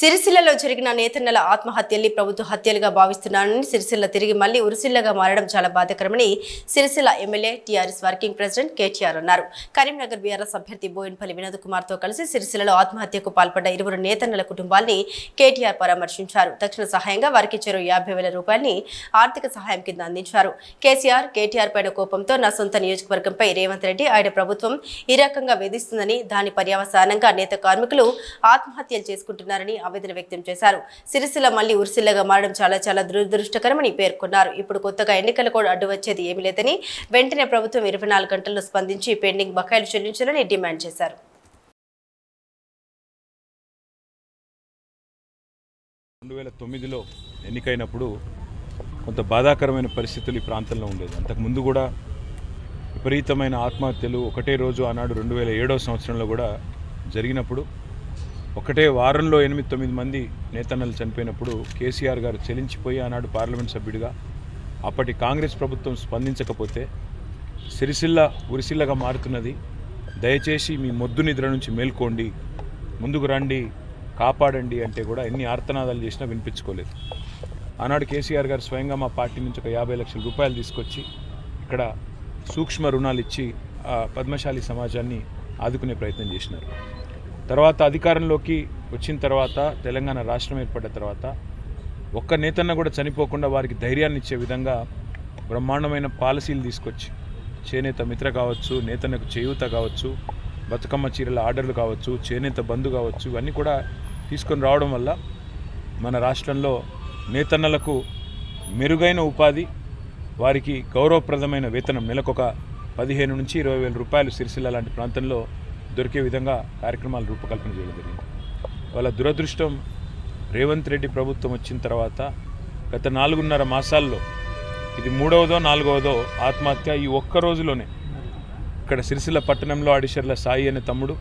సిరిసిల్లలో జరిగిన నేతన్నల ఆత్మహత్యల్ని ప్రభుత్వ హత్యలుగా భావిస్తున్నానని సిరిసిల్ల తిరిగి మళ్ళీ ఉరిసిల్లగా మారడం చాలా బాధకరమని Sircilla MLA TRS working president KTR అన్నారు. కరీంనగర్ బీఆర్ఎస్ అభ్యర్థి బోయిన్పల్లి వినోద్ కుమార్తో కలిసి సిరిసిల్లలో ఆత్మహత్యకు పాల్పడ్డ ఇరువురు నేతన్నల కుటుంబాల్ని కేటీఆర్ పరామర్శించారు. తక్షణ సహాయంగా వారికి చెరువు యాభై వేల రూపాయలని ఆర్థిక సహాయం కింద అందించారు. కేసీఆర్ కేటీఆర్ పైన కోపంతో నా సొంత నియోజకవర్గంపై రేవంత్ రెడ్డి ఆయన ప్రభుత్వం ఈ రకంగా వేధిస్తుందని దాని పర్యవసానంగా నేత కార్మికులు ఆత్మహత్యలు చేసుకుంటున్నారని ఆవేదన వ్యక్తం చేశారు. సిరిసిల్ల మళ్ళీ ఉరిసిల్లగా మారడం చాలా చాలా దురదృష్టకరమని పేర్కొన్నారు. ఇప్పుడు కొత్తగా ఎన్నికలు కూడా అడ్డు వచ్చేది ఏమీ లేదని వెంటనే ప్రభుత్వం ఇరవై నాలుగు గంటల్లో స్పందించి పెండింగ్ బకాయిలు చెల్లించాలని డిమాండ్ చేశారు. రెండు వేల తొమ్మిదిలో ఎన్నికైనప్పుడు కొంత బాధాకరమైన పరిస్థితులు ఈ ప్రాంతంలో ఉండేది. అంతకుముందు కూడా విపరీతమైన ఆత్మహత్యలు ఒకటే రోజు ఆనాడు రెండు వేల ఏడో సంవత్సరంలో కూడా జరిగినప్పుడు ఒకటే వారంలో ఎనిమిది తొమ్మిది మంది నేతన్నలు చనిపోయినప్పుడు కేసీఆర్ గారు చెలించిపోయి ఆనాడు పార్లమెంట్ సభ్యుడిగా. అప్పటి కాంగ్రెస్ ప్రభుత్వం స్పందించకపోతే సిరిసిల్ల ఉరిసిల్లగా మారుతున్నది. దయచేసి మీ మొద్దు నిద్ర నుంచి మేల్కోండి. ముందుకు రండి కాపాడండి అంటే కూడా ఎన్ని ఆర్తనాదాలు చేసినా వినిపించుకోలేదు. ఆనాడు కేసీఆర్ గారు స్వయంగా మా పార్టీ నుంచి ఒక యాభై లక్షల రూపాయలు తీసుకొచ్చి ఇక్కడ సూక్ష్మ రుణాలు ఇచ్చి ఆ పద్మశాలి సమాజాన్ని ఆదుకునే ప్రయత్నం చేసినారు. తర్వాత అధికారంలోకి వచ్చిన తర్వాత తెలంగాణ రాష్ట్రం ఏర్పడ్డ తర్వాత ఒక్క నేతన్న కూడా చనిపోకుండా వారికి ధైర్యాన్ని ఇచ్చే విధంగా బ్రహ్మాండమైన పాలసీలు తీసుకొచ్చి చేనేత మిత్ర కావచ్చు నేతన్నకు చేయూత కావచ్చు బతుకమ్మ చీరల ఆర్డర్లు కావచ్చు చేనేత బంధు కావచ్చు ఇవన్నీ కూడా తీసుకొని రావడం వల్ల మన రాష్ట్రంలో నేతన్నలకు మెరుగైన ఉపాధి వారికి గౌరవప్రదమైన వేతనం నెలకొక పదిహేను నుంచి ఇరవై వేల రూపాయలు సిరిసిల్ల లాంటి ప్రాంతంలో దొరికే విధంగా కార్యక్రమాలు రూపకల్పన చేయడం జరిగింది. వాళ్ళ దురదృష్టం రేవంత్ రెడ్డి ప్రభుత్వం వచ్చిన తర్వాత గత నాలుగున్నర మాసాల్లో ఇది మూడవదో నాలుగవదో ఆత్మహత్య ఈ ఒక్క రోజులోనే ఇక్కడ సిరిసిల్ల పట్టణంలో అడిషర్ల సాయి అనే తమ్ముడు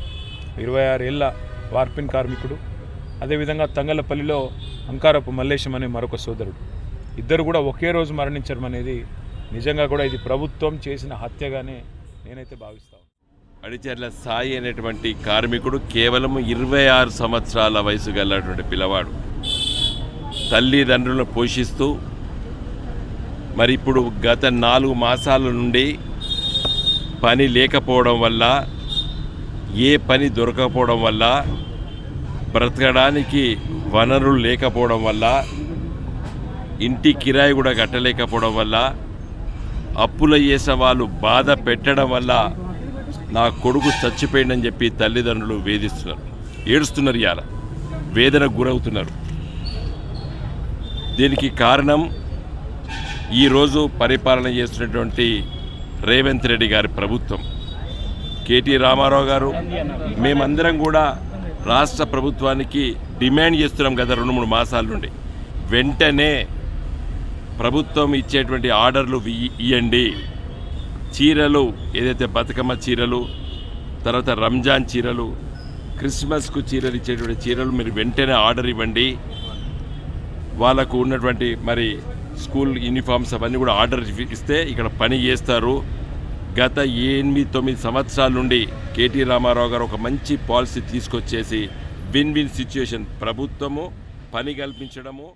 ఇరవై ఆరేళ్ళ వార్పిన్ కార్మికుడు అదేవిధంగా తంగలపల్లిలో అంకారపు మల్లేశం అనే మరొక సోదరుడు. ఇద్దరు కూడా ఒకే రోజు మరణించడం అనేది నిజంగా కూడా ఇది ప్రభుత్వం చేసిన హత్యగానే నేనైతే భావిస్తాను అడిచర్ల సాయి అనేటువంటి కార్మికుడు కేవలం ఇరవై ఆరు సంవత్సరాల వయసు గలటువంటి పిల్లవాడు. తల్లిదండ్రులను పోషిస్తూ మరి ఇప్పుడు గత నాలుగు మాసాల నుండి పని లేకపోవడం వల్ల ఏ పని దొరకకపోవడం వల్ల బ్రతకడానికి వనరులు లేకపోవడం వల్ల ఇంటి కిరాయి కూడా కట్టలేకపోవడం వల్ల అప్పులు చేసిన వాళ్ళు బాధ పెట్టడం వల్ల నా కొడుకు చచ్చిపోయిందని చెప్పి తల్లిదండ్రులు వేధిస్తున్నారు. ఏడుస్తున్నారు ఇవాళ వేదన గురవుతున్నారు. దీనికి కారణం ఈరోజు పరిపాలన చేస్తున్నటువంటి రేవంత్ రెడ్డి గారి ప్రభుత్వం. కేటీ రామారావు గారు మేమందరం కూడా రాష్ట్ర ప్రభుత్వానికి డిమాండ్ చేస్తున్నాం గత రెండు మూడు మాసాల నుండి. వెంటనే ప్రభుత్వం ఇచ్చేటువంటి ఆర్డర్లు ఇ- ఇయ్యండి. చీరలు ఏదైతే బతుకమ్మ చీరలు తర్వాత రంజాన్ చీరలు క్రిస్మస్కు చీరలు ఇచ్చేటువంటి చీరలు మీరు వెంటనే ఆర్డర్ ఇవ్వండి. వాళ్ళకు ఉన్నటువంటి మరి స్కూల్ యూనిఫామ్స్ అవన్నీ కూడా ఆర్డర్ ఇస్తే ఇక్కడ పని చేస్తారు. గత ఎనిమిది తొమ్మిది సంవత్సరాల నుండి కేటీ రామారావు గారు ఒక మంచి పాలసీ తీసుకొచ్చేసి విన్ విన్ సిచ్యుయేషన్ ప్రభుత్వము పని కల్పించడము